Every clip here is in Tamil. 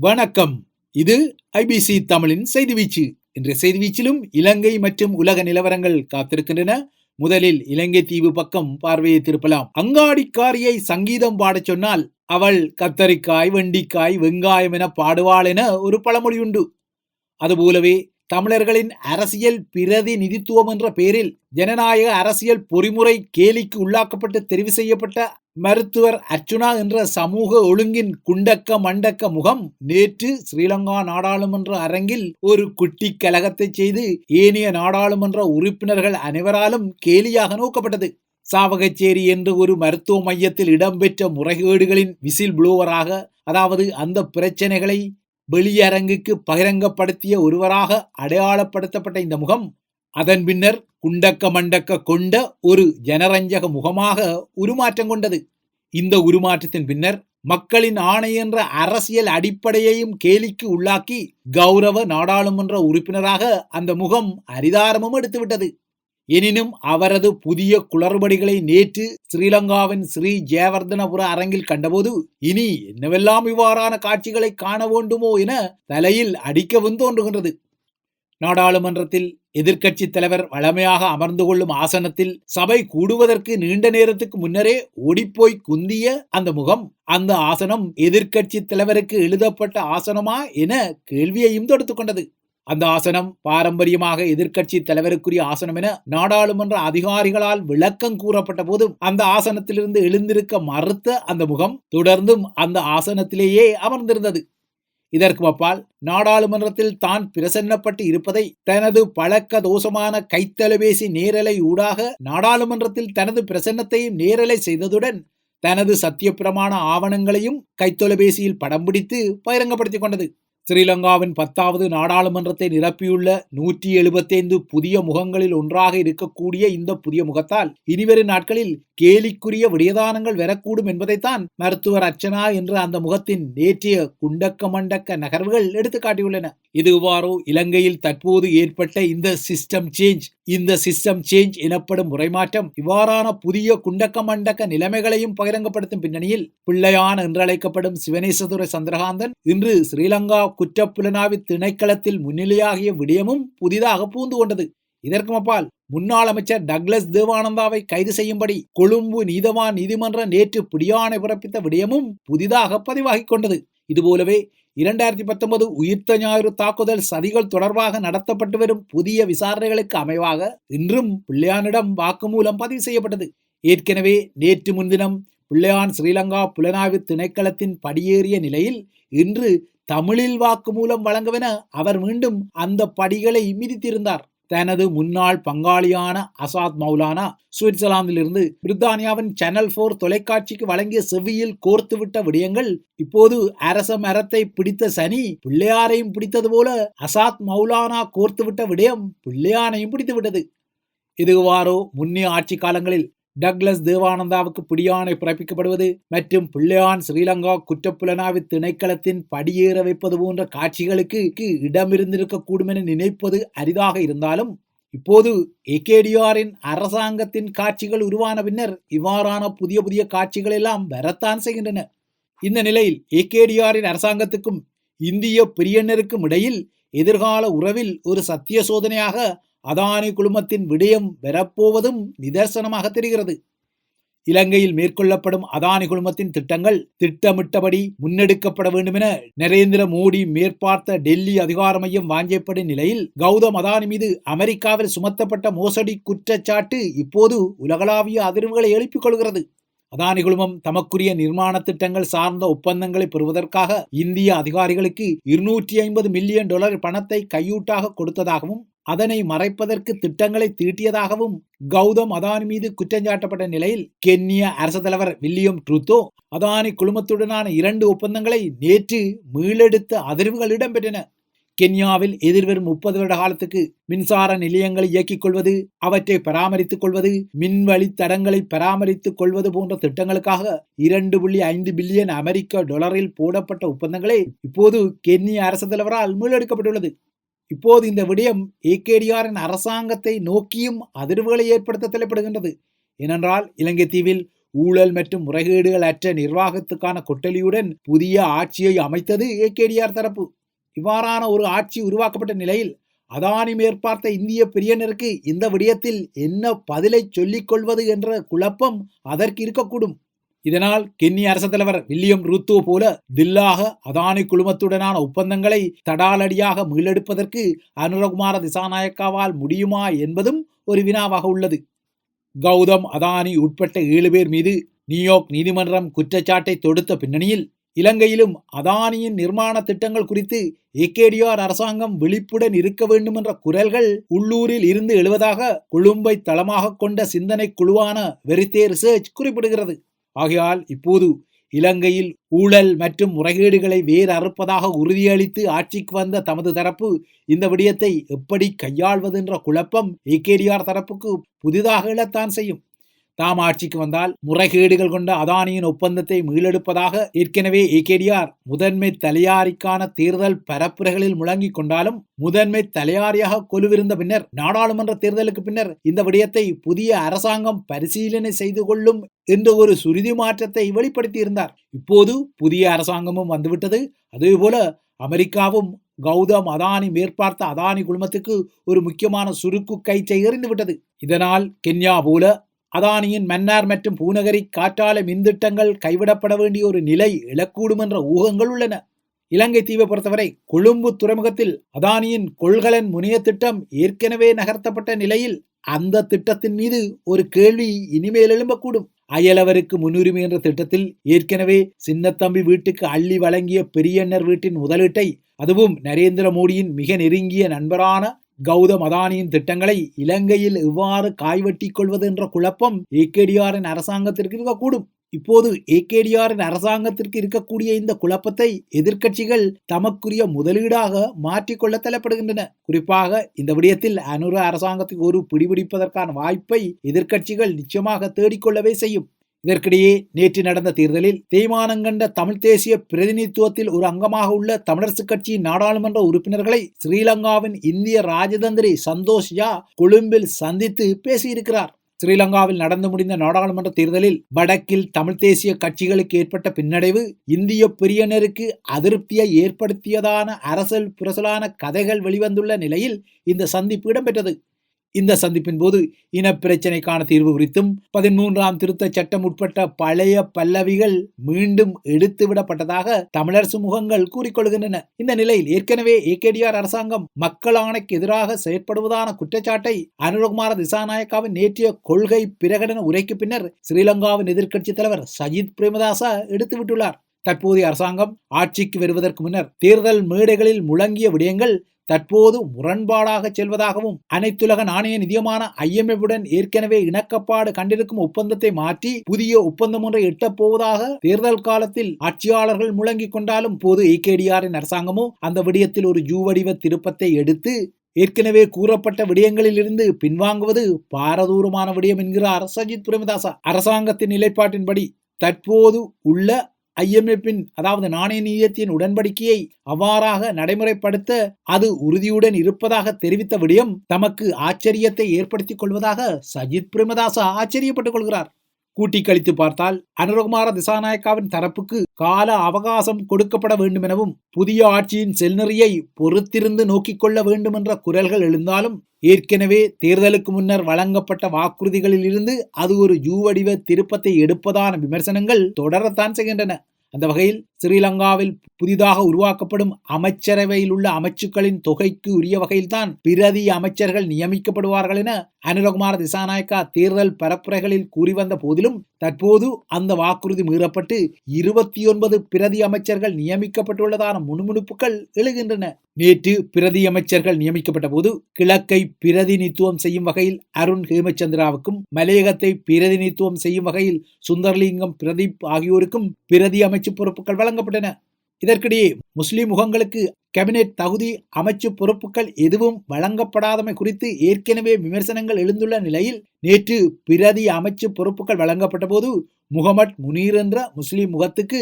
வணக்கம். இது ஐபிசி தமிழின் செய்தி வீச்சு. இன்றைய செய்தி வீச்சிலும் இலங்கை மற்றும் உலக நிலவரங்கள் காத்திருக்கின்றன. முதலில் இலங்கை தீவு பக்கம் பார்வையை திருப்பலாம். அங்காடிக்காரியை சங்கீதம் பாடச் சொன்னால் அவள் கத்தரிக்காய் வெண்டிக்காய் வெங்காயம் என பாடுவாள் என ஒரு பழமொழி உண்டு அதுபோலவே தமிழர்களின் அரசியல் பிரதிநிதித்துவம் என்ற பெயரில் ஜனநாயக அரசியல் பொறிமுறை கேலிக்கு உள்ளாக்கப்பட்டு தெரிவு செய்யப்பட்ட மருத்துவர் அர்ச்சுனா என்ற சமூக ஒழுங்கின் குண்டக்க மண்டக்க முகம் நேற்று ஸ்ரீலங்கா நாடாளுமன்ற அரங்கில் ஒரு குட்டி கலகத்தை செய்து ஏனைய நாடாளுமன்ற உறுப்பினர்கள் அனைவராலும் கேலியாக நோக்கப்பட்டது. சாவகச்சேரி என்று ஒரு மருத்துவ மையத்தில் இடம்பெற்ற முறைகேடுகளின் விசில் புளோவராக அதாவது அந்த பிரச்சனைகளை வெளியரங்குக்கு பகிரங்கப்படுத்திய ஒருவராக அடையாளப்படுத்தப்பட்ட இந்த முகம் அதன் பின்னர் குண்டக்க மண்டக்க கொண்ட ஒரு ஜனரஞ்சக முகமாக உருமாற்றம் கொண்டது. இந்த உருமாற்றத்தின் பின்னர் மக்களின் ஆணை என்ற அரசியல் அடிப்படையையும் கேலிக்கு உள்ளாக்கி கௌரவ நாடாளுமன்ற உறுப்பினராக அந்த முகம் அரிதாரமும் எடுத்துவிட்டது. எனினும் அவரது புதிய குளறுபடிகளை நேற்று ஸ்ரீலங்காவின் ஸ்ரீ ஜெயவர்தனபுர அரங்கில் கண்டபோது இனி என்னவெல்லாம் இவ்வாறான காட்சிகளை காண வேண்டுமோ என தலையில் அடிக்கவும் தோன்றுகின்றது. நாடாளுமன்றத்தில் எதிர்க்கட்சி தலைவர் வளமையாக அமர்ந்து கொள்ளும் ஆசனத்தில் சபை கூடுவதற்கு நீண்ட நேரத்துக்கு முன்னரே ஓடிப்போய் குந்திய அந்த முகம் அந்த ஆசனம் எதிர்க்கட்சி தலைவருக்கு எழுதப்பட்ட ஆசனமா என கேள்வியையும் தொடுத்து கொண்டது. அந்த ஆசனம் பாரம்பரியமாக எதிர்க்கட்சி தலைவருக்குரிய ஆசனம் என நாடாளுமன்ற அதிகாரிகளால் விளக்கம் கூறப்பட்ட போதும் அந்த ஆசனத்திலிருந்து எழுந்திருக்க மறுத்த அந்த முகம் தொடர்ந்தும் அந்த ஆசனத்திலேயே அமர்ந்திருந்தது. இதற்கு அப்பால் நாடாளுமன்றத்தில் தான் பிரசன்னப்பட்டு இருப்பதை தனது பழக்க தோஷமான கைத்தொலைபேசி நேரலை ஊடாக நாடாளுமன்றத்தில் தனது பிரசன்னத்தையும் நேரலை செய்ததுடன் தனது சத்தியப்பிரமாண ஆவணங்களையும் கைத்தொலைபேசியில் படம் பிடித்து பகிரங்கப்படுத்திக் கொண்டது. ஸ்ரீலங்காவின் பத்தாவது நாடாளுமன்றத்தை நிரப்பியுள்ள நூற்றி எழுபத்தைந்து புதிய முகங்களில் ஒன்றாக இருக்கக்கூடிய இந்த புதிய முகத்தால் இனிவரும் நாட்களில் கேலிக்குரிய விடயதானங்கள் வரக்கூடும் என்பதைத்தான் மருத்துவர் அர்ச்சனா என்ற அந்த முகத்தின் நேற்றைய குண்டக்க மண்டக்க நகர்வுகள் எடுத்துக்காட்டியுள்ளன இது இலங்கையில் தற்போது ஏற்பட்ட இந்த சிஸ்டம் சேஞ்ச் இந்த சிஸ்டம் சேஞ்ச் எனப்படும் முறைமாற்றம் இவ்வாறான புதிய குண்டக்க மண்டக்க நிலைமைகளையும் பகிரங்கப்படுத்தும் பின்னணியில் பிள்ளையான் என்றழைக்கப்படும் சிவனேசதுரை சந்திரகாந்தன் இன்று ஸ்ரீலங்கா குற்றப்புலனாய்வு திணைக்களத்தில் முன்னிலையாகிய விடயமும் புதிதாக பூந்து கொண்டது. இதற்கு அப்பால் முன்னாள் அமைச்சர் டக்ளஸ் தேவானந்தாவை கைது செய்யும்படி கொழும்பு நீதவான் நீதிமன்றம் நேற்று பிடியாணை பிறப்பித்த விடயமும் புதிதாக பதிவாகிக் கொண்டது. இதுபோலவே இரண்டாயிரத்தி பத்தொன்பது உயிர்த்த ஞாயிறு தாக்குதல் சதிகள் தொடர்பாக நடத்தப்பட்டு வரும் புதிய விசாரணைகளுக்கு அமைவாக இன்றும் பிள்ளையானிடம் வாக்குமூலம் பதிவு செய்யப்பட்டது. ஏற்கனவே நேற்று முன்தினம் பிள்ளையான் ஸ்ரீலங்கா புலனாய்வு திணைக்களத்தின் படியேறிய நிலையில் இன்று தமிழில் வாக்குமூலம் வழங்கவென அவர் மீண்டும் அந்த படிகளை மிதித்திருந்தார். தனது முன்னாள் பங்காளியான அசாத் மௌலானா சுவிட்சர்லாந்திலிருந்து பிரித்தானியாவின் சேனல் போர் தொலைக்காட்சிக்கு வழங்கிய செவ்வியில் கோர்த்துவிட்ட விடயங்கள் இப்போது அரச மரத்தை பிடித்த சனி பிள்ளையாரையும் பிடித்தது போல அசாத் மௌலானா கோர்த்துவிட்ட விடயம் பிள்ளையானையும் பிடித்து விட்டது இதுவாரோ முன்னே ஆட்சி காலங்களில் டக்ளஸ் தேவானந்தாவுக்கு பிடியாணை பிறப்பிக்கப்படுவது மற்றும் பிள்ளையான் ஸ்ரீலங்கா குற்றப்புலனாய்வு திணைக்களத்தின் படியேற வைப்பது போன்ற காட்சிகளுக்கு இடமிருந்திருக்கக்கூடும் என நினைப்பது அரிதாக இருந்தாலும் இப்போது ஏகேடிஆரின் அரசாங்கத்தின் காட்சிகள் உருவான பின்னர் இவ்வாறான புதிய புதிய காட்சிகள் எல்லாம் வரத்தான் செய்கின்றன. இந்த நிலையில் ஏகேடிஆரின் அரசாங்கத்துக்கும் இந்திய பிரியனருக்கும் இடையில் எதிர்கால உறவில் ஒரு சத்திய சோதனையாக அதானி குழுமத்தின் விடயம் வரப்போவதும் நிதர்சனமாக தெரிகிறது. இலங்கையில் மேற்கொள்ளப்படும் அதானி குழுமத்தின் திட்டங்கள் திட்டமிட்டபடி முன்னெடுக்கப்பட வேண்டுமென நரேந்திர மோடி மேற்பார்த்த டெல்லி அதிகார மையம் வாங்கியப்படும் நிலையில் கௌதம் அதானி மீது அமெரிக்காவில் சுமத்தப்பட்ட மோசடி குற்றச்சாட்டு இப்போது உலகளாவிய அதிர்வுகளை எழுப்பிக் கொள்கிறது. அதானி குழுமம் தமக்குரிய நிர்மாண திட்டங்கள் சார்ந்த ஒப்பந்தங்களை பெறுவதற்காக இந்திய அதிகாரிகளுக்கு இருநூற்றி ஐம்பது மில்லியன் டாலர் பணத்தை கையூட்டாக கொடுத்ததாகவும் அதனை மறைப்பதற்கு திட்டங்களை தீட்டியதாகவும் கௌதம் அதானி மீது குற்றஞ்சாட்டப்பட்ட நிலையில் கென்னிய அரசு தலைவர் வில்லியம் ட்ரூத்தோ அதானி குழுமத்துடனான இரண்டு ஒப்பந்தங்களை நேற்று மீளெடுத்த அதிர்வுகள் இடம்பெற்றன. கென்யாவில் எதிர்வரும் முப்பது வருட காலத்துக்கு மின்சார நிலையங்களை இயக்கிக் கொள்வது அவற்றை பராமரித்துக் கொள்வது மின்வழி தடங்களை பராமரித்துக் கொள்வது போன்ற திட்டங்களுக்காக இரண்டு புள்ளி ஐந்து பில்லியன் அமெரிக்க டாலரில் போடப்பட்ட ஒப்பந்தங்களே இப்போது கென்னிய அரசு தலைவரால் மீளெடுக்கப்பட்டுள்ளது. இப்போது இந்த விடயம் ஏகேடிஆரின் அரசாங்கத்தை நோக்கியும் அதிர்வுகளை ஏற்படுத்த தலைப்படுகின்றது. ஏனென்றால் இலங்கை தீவில் ஊழல் மற்றும் முறைகேடுகள் அற்ற நிர்வாகத்துக்கான கொட்டலியுடன் புதிய ஆட்சியை அமைத்தது ஏகேடிஆர் தரப்பு. இவ்வாறான ஒரு ஆட்சி உருவாக்கப்பட்ட நிலையில் அதானி மேற்பார்த்த இந்திய பிரியனருக்கு இந்த விடயத்தில் என்ன பதிலை சொல்லிக் கொள்வது என்ற குழப்பம் அதற்கு இருக்கக்கூடும். இதனால் கென்னி அரச தலைவர் வில்லியம் ரூத்தோ போல தில்லாக அதானி குழுமத்துடனான ஒப்பந்தங்களை தடாலடியாக மீளெடுப்பதற்கு அனுரகுமார திசாநாயக்காவால் முடியுமா என்பதும் ஒரு வினாவாக உள்ளது. கௌதம் அதானி உட்பட்ட ஏழு பேர் மீது நியூயார்க் நீதிமன்றம் குற்றச்சாட்டை தொடுத்த பின்னணியில் இலங்கையிலும் அதானியின் நிர்மாண திட்டங்கள் குறித்து ஏகேடிஆர் அரசாங்கம் விழிப்புடன் இருக்க வேண்டும் என்ற குரல்கள் உள்ளூரில் இருந்து எழுவதாக கொழும்பை தளமாக கொண்ட சிந்தனை குழுவான வெரித்தே ரிசர்ச் குறிப்பிடுகிறது. ஆகையால் இப்போது இலங்கையில் ஊழல் மற்றும் முறைகேடுகளை வேறு அறுப்பதாக உறுதியளித்து ஆட்சிக்கு வந்த தமது தரப்பு இந்த விடயத்தை எப்படி கையாள்வது என்ற குழப்பம் ஏகேடிஆர் தரப்புக்கு புதிதாக எழத்தான் செய்யும். தாம் ஆட்சிக்கு வந்தால் முறைகேடுகள் கொண்ட அதானியின் ஒப்பந்தத்தை மீளெடுப்பதாக ஏற்கனவே ஏகேடிஆர் முதன்மை தலையாரிக்கான தேர்தல் பரப்புரைகளில் முழங்கிக் கொண்டாலும் முதன்மை தலையாரியாக கொலுவிருந்த பின்னர் நாடாளுமன்ற தேர்தலுக்கு பின்னர் இந்த விடயத்தை புதிய அரசாங்கம் பரிசீலனை செய்து கொள்ளும் என்ற ஒரு சுருதி மாற்றத்தை வெளிப்படுத்தியிருந்தார். இப்போது புதிய அரசாங்கமும் வந்துவிட்டது. அதேபோல அமெரிக்காவும் கௌதம் அதானி மேற்பார்த்த அதானி குழுமத்துக்கு ஒரு முக்கியமான சுருக்கு கைச்சை எறிந்துவிட்டது. இதனால் கென்யா போல அதானியின் மன்னார் மற்றும் பூநகரி காற்றாலை மின்திட்டங்கள் கைவிடப்பட வேண்டிய ஒரு நிலை எழக்கூடும் என்ற ஊகங்கள் உள்ளன. இலங்கை தீவை பொறுத்தவரை கொழும்பு துறைமுகத்தில் அதானியின் கொள்கலன் முனைய திட்டம் ஏற்கனவே நகர்த்தப்பட்ட நிலையில் அந்த திட்டத்தின் மீது ஒரு கேள்வி இனிமேல் எழும்பக்கூடும். அயலவருக்கு முன்னுரிமை என்ற திட்டத்தில் ஏற்கனவே சின்னத்தம்பி வீட்டுக்கு அள்ளி வழங்கிய பெரியண்ணர் வீட்டின் முதலீட்டை அதுவும் நரேந்திர மோடியின் மிக நெருங்கிய நண்பரான கௌதம் அதானியின் திட்டங்களை இலங்கையில் எவ்வாறு காய்வெட்டி கொள்வது என்ற குழப்பம் ஏகேடிஆரின் அரசாங்கத்திற்கு இருக்கக்கூடும். இப்போது ஏகேடிஆரின் அரசாங்கத்திற்கு இருக்கக்கூடிய இந்த குழப்பத்தை எதிர்க்கட்சிகள் தமக்குரிய முதலீடாக மாற்றிக்கொள்ள தள்ளப்படுகின்றன. குறிப்பாக இந்த விடயத்தில் அனுர அரசாங்கத்துக்கு ஒரு பிடிபிடிப்பதற்கான வாய்ப்பை எதிர்க்கட்சிகள் நிச்சயமாக தேடிக்கொள்ளவே செய்யும். இதற்கிடையே நேற்று நடந்த தேர்தலில் தேய்மானம் கண்ட தமிழ் தேசிய பிரதிநிதித்துவத்தில் ஒரு அங்கமாக உள்ள தமிழரசுக் கட்சியின் நாடாளுமன்ற உறுப்பினர்களை ஸ்ரீலங்காவின் இந்திய ராஜதந்திரி சந்தோஷ் யா கொழும்பில் சந்தித்து பேசியிருக்கிறார். ஸ்ரீலங்காவில் நடந்து முடிந்த நாடாளுமன்ற தேர்தலில் வடக்கில் தமிழ் தேசிய கட்சிகளுக்கு ஏற்பட்ட பின்னடைவு இந்திய பிரியனருக்கு அதிருப்தியை ஏற்படுத்தியதான அரசல் புரசலான கதைகள் வெளிவந்துள்ள நிலையில் இந்த சந்திப்பு இடம்பெற்றது. இந்த சந்திப்பின் போது இனப்பிரச்சினைக்கான தீர்வு குறித்தும் பதிமூன்றாம் திருத்த சட்டம் உட்பட்ட பழைய பல்லவிகள் மீண்டும் எடுத்துவிடப்பட்டதாக தமிழர் சுமுகங்கள் கூறிக்கொள்கின்றன. இந்த நிலையில் ஏற்கனவே ஏகேடிஆர் அரசாங்கம் மக்கள் ஆணைக்கு எதிராக செயற்படுவதான குற்றச்சாட்டை அனுரகுமார திசாநாயக்காவின் நேற்றைய கொள்கை பிரகடன உரைக்கு பின்னர் ஸ்ரீலங்காவின் எதிர்க்கட்சி தலைவர் சஜித் பிரேமதாசா எடுத்துவிட்டுள்ளார் தற்போதைய அரசாங்கம் ஆட்சிக்கு வருவதற்கு முன்னர் தேர்தல் மேடைகளில் முழங்கிய விடயங்கள் தற்போது முரண்பாடாக செல்வதாகவும் அனைத்துலக நாணய நிதியமான ஐஎம்எஃப் ஏற்கனவே இணக்கப்பாடு கண்டிருக்கும் ஒப்பந்தத்தை மாற்றி புதிய ஒப்பந்தம் ஒன்றை எட்டப்போவதாக தேர்தல் காலத்தில் ஆட்சியாளர்கள் முழங்கிக் கொண்டாலும் போது ஏகேடிஆரின் அரசாங்கமோ அந்த விடயத்தில் ஒரு ஜூ வடிவ திருப்பத்தை எடுத்து ஏற்கனவே கூறப்பட்ட விடயங்களிலிருந்து பின்வாங்குவது பாரதூரமான விடயம் என்கிறார் சஜித் பிரேமதாசா. அரசாங்கத்தின் நிலைப்பாட்டின்படி தற்போது உள்ள ஐஎம்எஃப்பின் அதாவது நாணய நிதியத்தின் உடன்படிக்கையை அவ்வாறாக நடைமுறைப்படுத்த அது உறுதியுடன் இருப்பதாக தெரிவித்த விடயம் தமக்கு ஆச்சரியத்தை ஏற்படுத்திக் கொள்வதாக சஜித் பிரேமதாசா ஆச்சரியப்பட்டுக் கொள்கிறார். கூட்டி கழித்து பார்த்தால் அனுரகுமார திசாநாயக்காவின் தரப்புக்கு கால அவகாசம் கொடுக்கப்பட வேண்டும் எனவும் புதிய ஆட்சியின் செல்நெறியை பொறுத்திருந்து நோக்கிக் கொள்ள வேண்டும் என்ற குரல்கள் எழுந்தாலும் ஏற்கனவே தேர்தலுக்கு முன்னர் வழங்கப்பட்ட வாக்குறுதிகளில் இருந்து அது ஒரு ஜூ வடிவ திருப்பத்தை எடுப்பதான விமர்சனங்கள் தொடரத்தான் செய்கின்றன. அந்த வகையில் ஸ்ரீலங்காவில் புதிதாக உருவாக்கப்படும் அமைச்சரவையில் உள்ள அமைச்சுக்களின் தொகைக்கு உரிய வகையில்தான் பிரதி அமைச்சர்கள் நியமிக்கப்படுவார்கள் என அனுரகுமார திசாநாயக்கா தேர்தல் பரப்புரைகளில் கூறி வந்த போதிலும் தற்போது அந்த வாக்குறுதி மீறப்பட்டு இருபத்தி ஒன்பது பிரதி அமைச்சர்கள் நியமிக்கப்பட்டுள்ளதான முணுமுணுப்புகள் எழுகின்றன. நேற்று பிரதி அமைச்சர்கள் நியமிக்கப்பட்ட போது கிழக்கை பிரதிநித்துவம் செய்யும் வகையில் அருண் ஹேமச்சந்திராவுக்கும் மலையகத்தை பிரதிநிதித்துவம் செய்யும் வகையில் சுந்தர்லிங்கம் பிரதீப் ஆகியோருக்கும் பிரதி அமைச்சு பொறுப்புகள் வழங்கப்பட்டன. இதற்கிடையே முஸ்லிம் முகங்களுக்கு கேபினெட் தகுதி அமைச்சு பொறுப்புகள் எதுவும் வழங்கப்படாதமை குறித்து ஏற்கனவே விமர்சனங்கள் எழுந்துள்ள நிலையில் நேற்று பிரதி அமைச்சு பொறுப்புகள் வழங்கப்பட்ட போது முகமட் முனீர் என்ற முஸ்லிம் முகத்துக்கு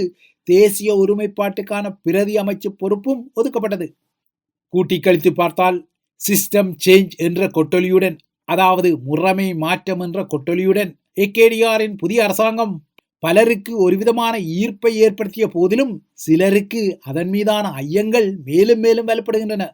தேசிய ஒருமைப்பாட்டுக்கான பிரதி அமைச்சு பொறுப்பும் ஒதுக்கப்பட்டது. கூட்டி கழித்து பார்த்தால் சிஸ்டம் சேஞ்ச் என்ற கொட்டொலியுடன் அதாவது முறைமை மாற்றம் என்ற கொட்டொலியுடன் ஏகேடிஆரின் புதிய அரசாங்கம் பலருக்கு ஒருவிதமான ஈர்ப்பை ஏற்படுத்திய போதிலும் சிலருக்கு அதன் மீதான ஐயங்கள் மேலும் மேலும் வலுப்படுகின்றன.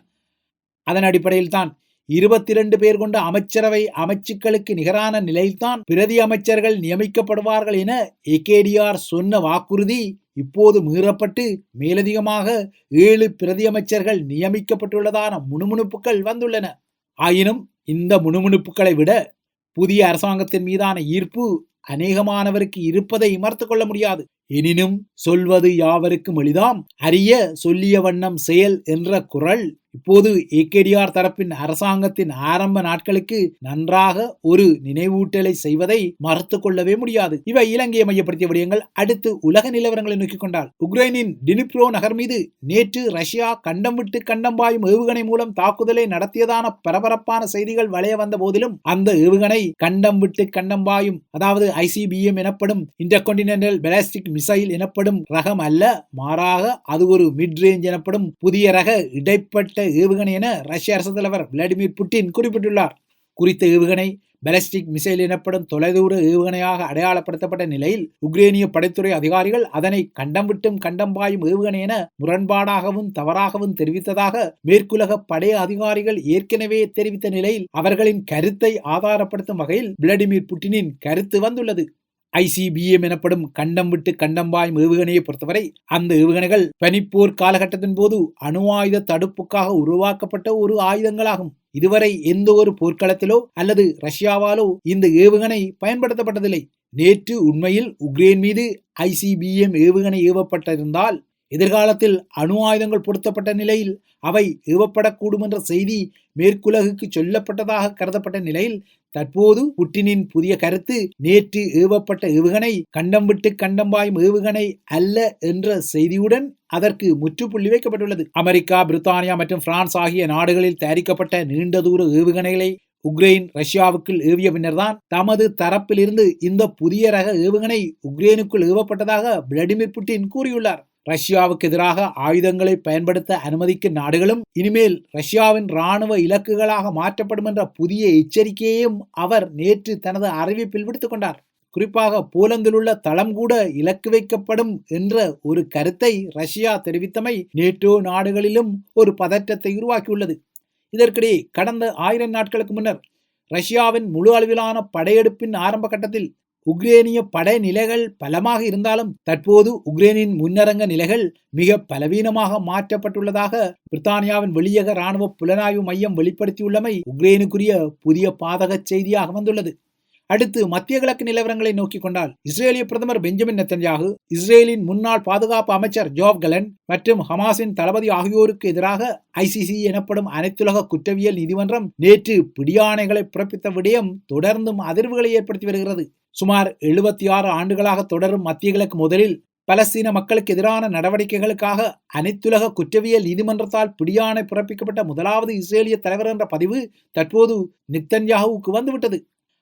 அதன் அடிப்படையில் தான் இருபத்தி இரண்டு பேர் கொண்ட அமைச்சரவை அமைச்சுக்களுக்கு நிகரான நிலையில்தான் பிரதி அமைச்சர்கள் நியமிக்கப்படுவார்கள் என ஏகேடிஆர் சொன்ன வாக்குறுதி இப்போது மீறப்பட்டு மேலதிகமாக ஏழு பிரதி அமைச்சர்கள் நியமிக்கப்பட்டுள்ளதான முணுமுணுப்புகள் வந்துள்ளன. ஆயினும் இந்த முணுமுணுப்புகளை விட புதிய அரசாங்கத்தின் மீதான ஈர்ப்பு அநேகமானவருக்கு இருப்பதை இமர்த்து கொள்ள முடியாது. எனினும் சொல்வது யாவருக்கும் எளிதாம். அரிய சொல்லிய வண்ணம் செயல் என்ற குரல் இப்போது ஏகேடிஆர் தரப்பின் அரசாங்கத்தின் ஆரம்ப நாட்களுக்கு நன்றாக ஒரு நினைவூட்டலை செய்வதை மறுத்து கொள்ளவே முடியாது. இவை இலங்கையை மையப்படுத்திய விடயங்கள் அடுத்து உலக நிலவரங்களை நோக்கிக் கொண்டால் உக்ரைனின் டினிப்ரோ நகர் மீது நேற்று ரஷ்யா கண்டம் விட்டு கண்டம் பாயும் ஏவுகணை மூலம் தாக்குதலை நடத்தியதான பரபரப்பான செய்திகள் வளைய வந்த போதிலும் அந்த ஏவுகணை கண்டம் விட்டு கண்டம் பாயும் அதாவது ஐசிபிஎம் எனப்படும் இன்டர்கான்டினென்டல் பெலாஸ்டிக் மிசைல் எனப்படும் ரகம் அல்ல மாறாக அது ஒரு மிட் ரேஞ்ச் எனப்படும் புதிய ரக இடைப்பட்ட ஏவுகணை என ரஷ்ய அரசு தலைவர் விளாடிமிர் புட்டின் குறிப்பிட்டுள்ளார். குறித்த ஏவுகணை பாலிஸ்டிக் மிசைல் எனப்படும் தொலைதூர ஏவுகணையாக அடையாளப்படுத்தப்பட்ட நிலையில் உக்ரேனிய படைத்துறை அதிகாரிகள் அதனை கண்டம் விட்டும் கண்டம் பாயும் ஏவுகணை என முரண்பாடாகவும் தவறாகவும் தெரிவித்ததாக மேற்குலக படை அதிகாரிகள் ஏற்கனவே தெரிவித்த நிலையில் அவர்களின் கருத்தை ஆதாரப்படுத்தும் வகையில் விளாடிமிர் புட்டினின் கருத்து வந்துள்ளது. ஐசிபிஎம் எனப்படும் கண்டம் விட்டு கண்டம்பாயும் ஏவுகணையை பொறுத்தவரை அந்த ஏவுகணைகள் பனிப்போர் காலகட்டத்தின் போது அணு ஆயுத தடுப்புக்காக உருவாக்கப்பட்ட ஒரு ஆயுதங்களாகும். இதுவரை எந்த ஒரு போர்க்களத்திலோ அல்லது ரஷ்யாவாலோ இந்த ஏவுகணை பயன்படுத்தப்பட்டதில்லை. நேற்று உண்மையில் உக்ரைன் மீது ஐசிபிஎம் ஏவுகணை ஏவப்பட்டிருந்தால் எதிர்காலத்தில் அணு ஆயுதங்கள் பொருத்தப்பட்ட நிலையில் அவை ஏவப்படக்கூடும் என்ற செய்தி மேற்குலகுக்கு சொல்லப்பட்டதாக கருதப்பட்ட நிலையில் தற்போது புட்டினின் புதிய கருத்து நேற்று ஏவப்பட்ட ஏவுகணை கண்டம் விட்டு கண்டம் பாயும் ஏவுகணை அல்ல என்ற செய்தியுடன் அதற்கு முற்றுப்புள்ளி வைக்கப்பட்டுள்ளது. அமெரிக்கா பிரித்தானியா மற்றும் பிரான்ஸ் ஆகிய நாடுகளில் தயாரிக்கப்பட்ட நீண்ட தூர ஏவுகணைகளை உக்ரைன் ரஷ்யாவுக்குள் ஏவிய பின்னர்தான் தமது தரப்பிலிருந்து இந்த புதிய ரக ஏவுகணை உக்ரைனுக்குள் ஏவப்பட்டதாக விளாடிமிர் புட்டின் கூறியுள்ளார். ரஷ்யாவுக்கு எதிராக ஆயுதங்களை பயன்படுத்த அனுமதிக்கும் நாடுகளும் இனிமேல் ரஷ்யாவின் ராணுவ இலக்குகளாக மாற்றப்படும் என்ற புதிய எச்சரிக்கையையும் அவர் நேற்று தனது அறிவிப்பில் விடுத்துக் கொண்டார். குறிப்பாக போலந்தில் உள்ள தளம் கூட இலக்கு வைக்கப்படும் என்ற ஒரு கருத்தை ரஷ்யா தெரிவித்தமை நேட்டோ நாடுகளிலும் ஒரு பதற்றத்தை உருவாக்கியுள்ளது. இதற்கிடையே கடந்த ஆயிரம் நாட்களுக்கு முன்னர் ரஷ்யாவின் முழு அளவிலான படையெடுப்பின் ஆரம்ப கட்டத்தில் உக்ரேனிய படை நிலைகள் பலமாக இருந்தாலும் தற்போது உக்ரேனின் முன்னரங்க நிலைகள் மிக பலவீனமாக மாற்றப்பட்டுள்ளதாக பிரித்தானியாவின் வெளியக ராணுவ புலனாய்வு மையம் வெளிப்படுத்தியுள்ளமை உக்ரேனுக்குரிய புதிய பாதக செய்தியாக வந்துள்ளது. அடுத்து மத்திய கிழக்கு நிலவரங்களை நோக்கிக் கொண்டால் இஸ்ரேலிய பிரதமர் பெஞ்சமின் நெத்தன்யாகு இஸ்ரேலின் முன்னாள் பாதுகாப்பு அமைச்சர் ஜோப் கலன் மற்றும் ஹமாஸின் தளபதி ஆகியோருக்கு எதிராக ஐசிசி எனப்படும் அனைத்துலக குற்றவியல் நீதிமன்றம் நேற்று பிடியாணைகளை பிறப்பித்த விடயம் தொடர்ந்தும் அதிர்வுகளை ஏற்படுத்தி வருகிறது. சுமார் எழுபத்தி ஆறு ஆண்டுகளாக தொடரும் மத்திய கிழக்கு முதலில் பலஸ்தீன மக்களுக்கு எதிரான நடவடிக்கைகளுக்காக அனைத்துலக குற்றவியல் நீதிமன்றத்தால் பிடியாணை பிறப்பிக்கப்பட்ட முதலாவது இஸ்ரேலிய தலைவர் என்ற பதிவு தற்போது நித்தன்யாகுவுக்கு வந்துவிட்டது.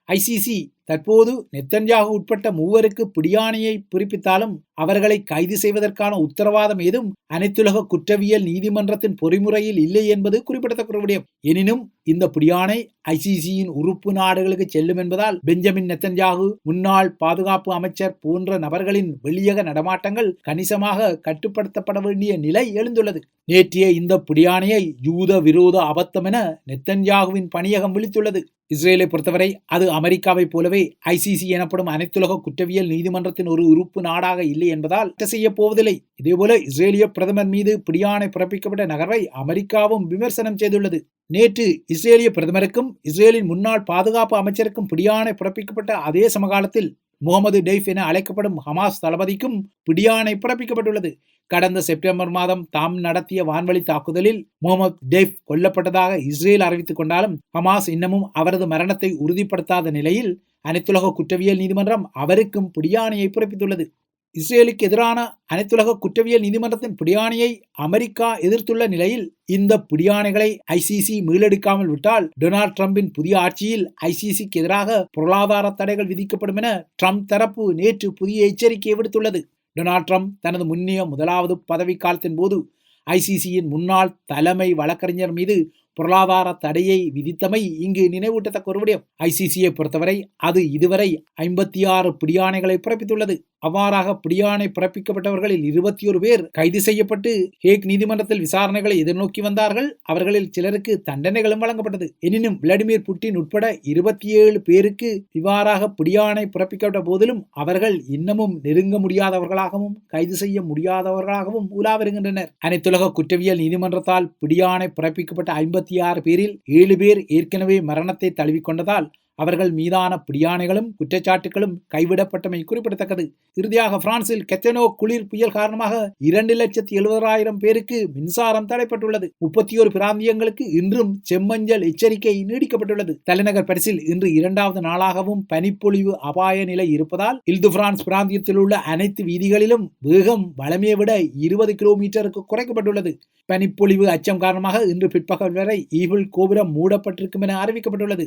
ஐசிசி தற்போது நெத்தன்யாகு உட்பட்ட மூவருக்கு பிடியாணையை பிறப்பித்தாலும் அவர்களை கைது செய்வதற்கான உத்தரவாதம் ஏதும் அனைத்துலக குற்றவியல் நீதிமன்றத்தின் பொறிமுறையில் இல்லை என்பது குறிப்பிடத்தக்க விடயம். எனினும் இந்த பிடியாணை ஐசிசியின் உறுப்பு நாடுகளுக்கு செல்லும் என்பதால் பெஞ்சமின் நெத்தன்யாகு முன்னாள் பாதுகாப்பு அமைச்சர் போன்ற நபர்களின் வெளியக நடமாட்டங்கள் கணிசமாக கட்டுப்படுத்தப்பட வேண்டிய நிலை எழுந்துள்ளது. நேற்றைய இந்த பிடியாணையை யூத விரோத அபத்தம் என நெத்தன்யாகுவின் பணியகம் விழித்துள்ளது. இஸ்ரேலை பொறுத்தவரை அது அமெரிக்காவை போலவே ஏற்கனவே ஐசிசி எனப்படும் அனைத்துலக குற்றவியல் நீதிமன்றத்தின் ஒரு உறுப்பு நாடாக இல்லை என்பதால் செய்ய போவதில்லை. இதேபோல இஸ்ரேலிய பிரதமர் மீது பிடியாணை பிறப்பிக்கப்பட்ட நகர்வை அமெரிக்காவும் விமர்சனம் செய்துள்ளது. நேற்று இஸ்ரேலிய பிரதமருக்கும் இஸ்ரேலின் முன்னாள் பாதுகாப்பு அமைச்சருக்கும் பிடியாணை பிறப்பிக்கப்பட்ட அதே சமகாலத்தில் முகமது டெய்ஃப் என அழைக்கப்படும் ஹமாஸ் தளபதிக்கும் பிடியாணை பிறப்பிக்கப்பட்டுள்ளது. கடந்த செப்டம்பர் மாதம் தாம் நடத்திய வான்வழி தாக்குதலில் முகமது டெய்ஃப் கொல்லப்பட்டதாக இஸ்ரேல் அறிவித்துக் கொண்டாலும் ஹமாஸ் இன்னமும் அவரது மரணத்தை உறுதிப்படுத்தாத நிலையில் அனைத்துலக குற்றவியல் நீதிமன்றம் அவருக்கும் பிடியாணையை பிறப்பித்துள்ளது. இஸ்ரேலுக்கு எதிரான அனைத்துலக குற்றவியல் நீதிமன்றத்தின் பிடியாணையை அமெரிக்கா எதிர்த்துள்ள நிலையில் இந்த பிடியாணைகளை ஐசிசி மீளெடுக்காமல் விட்டால் டொனால்ட் ட்ரம்பின் புதிய ஆட்சியில் ஐசிசிக்கு எதிராக பொருளாதார தடைகள் விதிக்கப்படும் என ட்ரம்ப் தரப்பு நேற்று புதிய எச்சரிக்கையை விடுத்துள்ளது. டொனால்ட் ட்ரம்ப் தனது முன்னிய முதலாவது பதவிக்காலத்தின் போது ஐசிசியின் முன்னாள் தலைமை வழக்கறிஞர் மீது பொருளாதார தடையை விதித்தமை இங்கு நினைவூட்டத்தக்க ஒரு விடயம். ஐசிசியை பொறுத்தவரை அது இதுவரை ஐம்பத்தி ஆறு பிடியாணைகளை பிறப்பித்துள்ளது. அவ்வாறாக பிடியாணை பிறப்பிக்கப்பட்டவர்களில் இருபத்தி ஒரு பேர் கைது செய்யப்பட்டு ஹேக் நீதிமன்றத்தில் விசாரணைகளை எதிர்நோக்கி வந்தார்கள். அவர்களில் சிலருக்கு தண்டனைகளும் வழங்கப்பட்டது. எனினும் விளாடிமிர் புட்டின் உட்பட இருபத்தி ஏழு பேருக்கு இவ்வாறாக பிடியாணை பிறப்பிக்கப்பட்ட போதிலும் அவர்கள் இன்னமும் நெருங்க முடியாதவர்களாகவும் கைது செய்ய முடியாதவர்களாகவும் உலா வருகின்றனர். அனைத்துலக குற்றவியல் நீதிமன்றத்தால் பிடியாணை பிறப்பிக்கப்பட்ட ஐம்பத்தி ஆறு பேரில் ஏழு பேர் ஏற்கனவே மரணத்தை தழுவிக்கொண்டதால் அவர்கள் மீதான பிடியாணைகளும் குற்றச்சாட்டுகளும் கைவிடப்பட்டமை குறிப்பிடத்தக்கது. இறுதியாக பிரான்சில் கெத்தனோ குளிர் புயல் காரணமாக இரண்டு லட்சத்தி எழுபதாயிரம் பேருக்கு மின்சாரம் தடைப்பட்டுள்ளது முப்பத்தி ஒரு பிராந்தியங்களுக்கு இன்றும் செம்மஞ்சள் எச்சரிக்கை நீடிக்கப்பட்டுள்ளது. தலைநகர் பரிசில் இன்று இரண்டாவது நாளாகவும் பனிப்பொழிவு அபாய நிலை இருப்பதால் இல்து பிரான்ஸ் பிராந்தியத்தில் உள்ள அனைத்து வீதிகளிலும் வேகம் வளமையை விட இருபது கிலோமீட்டருக்கு குறைக்கப்பட்டுள்ளது. பனிப்பொழிவு அச்சம் காரணமாக இன்று பிற்பகல் வரை ஈவில் கோபுரம் மூடப்பட்டிருக்கும் என அறிவிக்கப்பட்டுள்ளது.